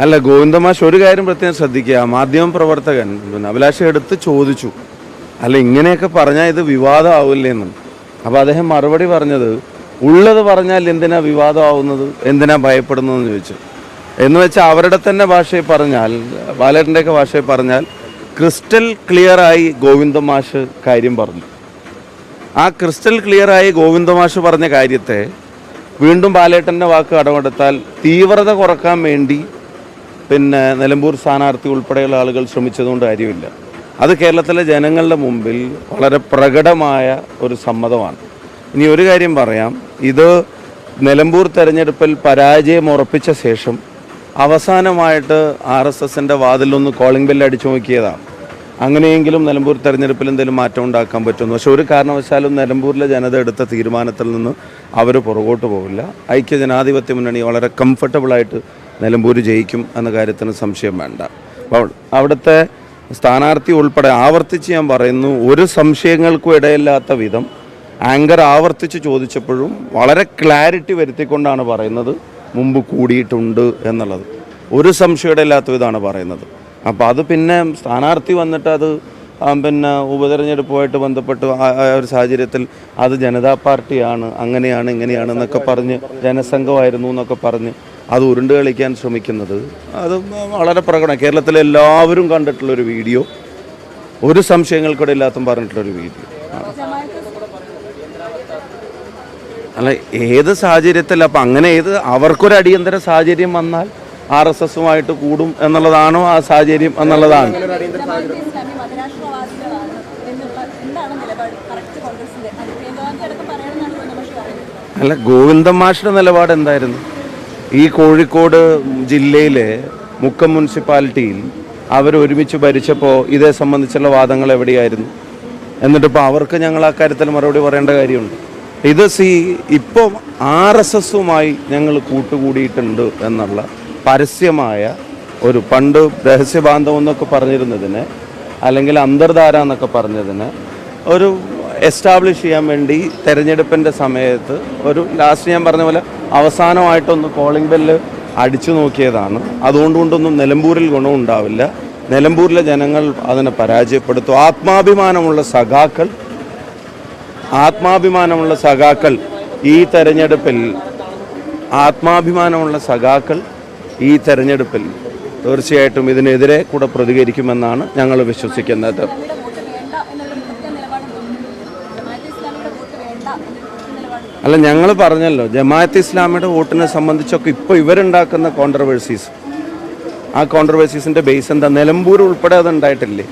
അല്ല ഗോവിന്ദമാഷ് ഒരു കാര്യം പ്രത്യേകം ശ്രദ്ധിക്കുക. മാധ്യമ പ്രവർത്തകൻ അഭിലാഷ എടുത്ത് ചോദിച്ചു. അല്ല ഇങ്ങനെയൊക്കെ പറഞ്ഞാൽ ഇത് വിവാദമാവില്ലെന്നും. അപ്പോൾ അദ്ദേഹം മറുപടി പറഞ്ഞത് ഉള്ളത് പറഞ്ഞാൽ എന്തിനാ വിവാദമാവുന്നത്? എന്തിനാ ഭയപ്പെടുന്നതെന്ന് ചോദിച്ചു. എന്ന് വെച്ചാൽ അവരുടെ തന്നെ ഭാഷയിൽ പറഞ്ഞാൽ ബാലേട്ടന്റെയൊക്കെ ഭാഷയിൽ പറഞ്ഞാൽ ക്രിസ്റ്റൽ ക്ലിയറായി ഗോവിന്ദമാഷ് കാര്യം പറഞ്ഞു. ആ ക്രിസ്റ്റൽ ക്ലിയറായി ഗോവിന്ദമാഷ് പറഞ്ഞ കാര്യത്തെ വീണ്ടും ബാലേട്ടന്റെ വാക്ക് കടമെടുത്താൽ തീവ്രത കുറയ്ക്കാൻ വേണ്ടി പിന്നെ നിലമ്പൂർ സ്ഥാനാർത്ഥി ഉൾപ്പെടെയുള്ള ആളുകൾ ശ്രമിച്ചതുകൊണ്ട് കാര്യമില്ല. അത് കേരളത്തിലെ ജനങ്ങളുടെ മുമ്പിൽ വളരെ പ്രകടമായ ഒരു സമ്മതമാണ്. ഇനി ഒരു കാര്യം പറയാം. ഇത് നിലമ്പൂർ തെരഞ്ഞെടുപ്പിൽ പരാജയം ഉറപ്പിച്ച ശേഷം അവസാനമായിട്ട് ആർ എസ് എസിന്റെ വാതിലൊന്ന് കോളിംഗ് ബെല്ല് അടിച്ചു നോക്കിയതാണ്. അങ്ങനെയെങ്കിലും നിലമ്പൂർ തെരഞ്ഞെടുപ്പിൽ എന്തെങ്കിലും മാറ്റം ഉണ്ടാക്കാൻ പറ്റുന്നു പക്ഷെ ഒരു കാരണവശാലും നിലമ്പൂരിലെ ജനത എടുത്ത തീരുമാനത്തിൽ നിന്ന് അവർ പുറകോട്ട് പോകില്ല ഐക്യ ജനാധിപത്യ മുന്നണി വളരെ കംഫർട്ടബിളായിട്ട് നിലമ്പൂർ ജയിക്കും എന്ന കാര്യത്തിന് സംശയം വേണ്ട. അപ്പോൾ അവിടുത്തെ സ്ഥാനാർത്ഥി ഉൾപ്പെടെ ആവർത്തിച്ച് ഞാൻ പറയുന്നു ഒരു സംശയങ്ങൾക്കും ഇടയില്ലാത്ത വിധം ആങ്കർ ആവർത്തിച്ച് ചോദിച്ചപ്പോഴും വളരെ ക്ലാരിറ്റി വരുത്തിക്കൊണ്ടാണ് പറയുന്നത് മുമ്പ് കൂടിയിട്ടുണ്ട് എന്നുള്ളത്. ഒരു സംശയം ഇല്ലാത്ത വിധമാണ് പറയുന്നത്. അപ്പോൾ അത് പിന്നെ സ്ഥാനാർത്ഥി വന്നിട്ട് അത് പിന്നെ ഉപതെരഞ്ഞെടുപ്പുമായിട്ട് ബന്ധപ്പെട്ട് ഒരു സാഹചര്യത്തിൽ അത് ജനതാ പാർട്ടിയാണ് അങ്ങനെയാണ് ഇങ്ങനെയാണ് എന്നൊക്കെ പറഞ്ഞ് ജനസംഘമായിരുന്നു എന്നൊക്കെ പറഞ്ഞ് അത് ഉരുണ്ട് കളിക്കാൻ ശ്രമിക്കുന്നത്. അത് വളരെ പ്രകടനം കേരളത്തിലെ എല്ലാവരും കണ്ടിട്ടുള്ളൊരു വീഡിയോ. ഒരു സംശയങ്ങൾക്കൂടെ ഇല്ലാത്തും പറഞ്ഞിട്ടുള്ളൊരു വീഡിയോ. അല്ല ഏത് സാഹചര്യത്തിൽ അപ്പം അങ്ങനെ ഏത് അവർക്കൊരു അടിയന്തര സാഹചര്യം വന്നാൽ ആർ എസ് എസുമായിട്ട് കൂടും എന്നുള്ളതാണോ ആ സാഹചര്യം എന്നുള്ളതാണ്? അല്ല ഗോവിന്ദൻ മാഷിന്റെ നിലപാട് എന്തായിരുന്നു? ഈ കോഴിക്കോട് ജില്ലയിലെ മുക്കം മുനിസിപ്പാലിറ്റിയിൽ അവർ ഒരുമിച്ച് ഭരിച്ചപ്പോൾ ഇതേ സംബന്ധിച്ചുള്ള വാദങ്ങൾ എവിടെയായിരുന്നു? എന്നിട്ടിപ്പോൾ അവർക്ക് ഞങ്ങൾ ആ കാര്യത്തിൽ മറുപടി പറയേണ്ട കാര്യമുണ്ട്. ഇത് സി ഇപ്പോൾ ആർ എസ് എസുമായി ഞങ്ങൾ കൂട്ടുകൂടിയിട്ടുണ്ട് എന്നുള്ള പരസ്യമായ ഒരു പണ്ട് രഹസ്യബാന്ധവം എന്നൊക്കെ പറഞ്ഞിരുന്നതിന് അല്ലെങ്കിൽ അന്തർധാര എന്നൊക്കെ പറഞ്ഞതിന് ഒരു എസ്റ്റാബ്ലിഷ് ചെയ്യാൻ വേണ്ടി തെരഞ്ഞെടുപ്പിന്റെ സമയത്ത് ഒരു ലാസ്റ്റ് ഞാൻ പറഞ്ഞ പോലെ അവസാനമായിട്ടൊന്ന് കോളിംഗ് ബെല്ല് അടിച്ചു നോക്കിയതാണ്. അതുകൊണ്ടുകൊണ്ടൊന്നും നിലമ്പൂരിൽ ഗുണമുണ്ടാവില്ല നിലമ്പൂരിലെ ജനങ്ങൾ അതിനെ പരാജയപ്പെടുത്തും. ആത്മാഭിമാനമുള്ള സഖാക്കൾ ആത്മാഭിമാനമുള്ള സഖാക്കൾ ഈ തെരഞ്ഞെടുപ്പിൽ ആത്മാഭിമാനമുള്ള സഖാക്കൾ ഈ തെരഞ്ഞെടുപ്പിൽ തീർച്ചയായിട്ടും ഇതിനെതിരെ കൂടെ പ്രതികരിക്കുമെന്നാണ് ഞങ്ങൾ വിശ്വസിക്കുന്നത് ഇസ്ലാമിയുടെ വോട്ട് വേണ്ട എന്നുള്ള കൃത്യ നിലപാടുണ്ട് ജമാഅത്തെ ഇസ്ലാമിയുടെ വോട്ട് വേണ്ട എന്നൊരു കൃത്യ നിലപാടുണ്ട് അല്ല ഞങ്ങൾ പറഞ്ഞല്ലോ ജമാഅത്ത് ഇസ്ലാമിയുടെ വോട്ടിനെ സംബന്ധിച്ചൊക്കെ ഇപ്പോൾ ഇവരുണ്ടാക്കുന്ന കോൺട്രവേഴ്സീസ് ആ കോൺട്രവേഴ്സീസിന്റെ ബേസ് എന്താ? നിലമ്പൂർ ഉൾപ്പെടെ അത് ഉണ്ടായിട്ടില്ലേ?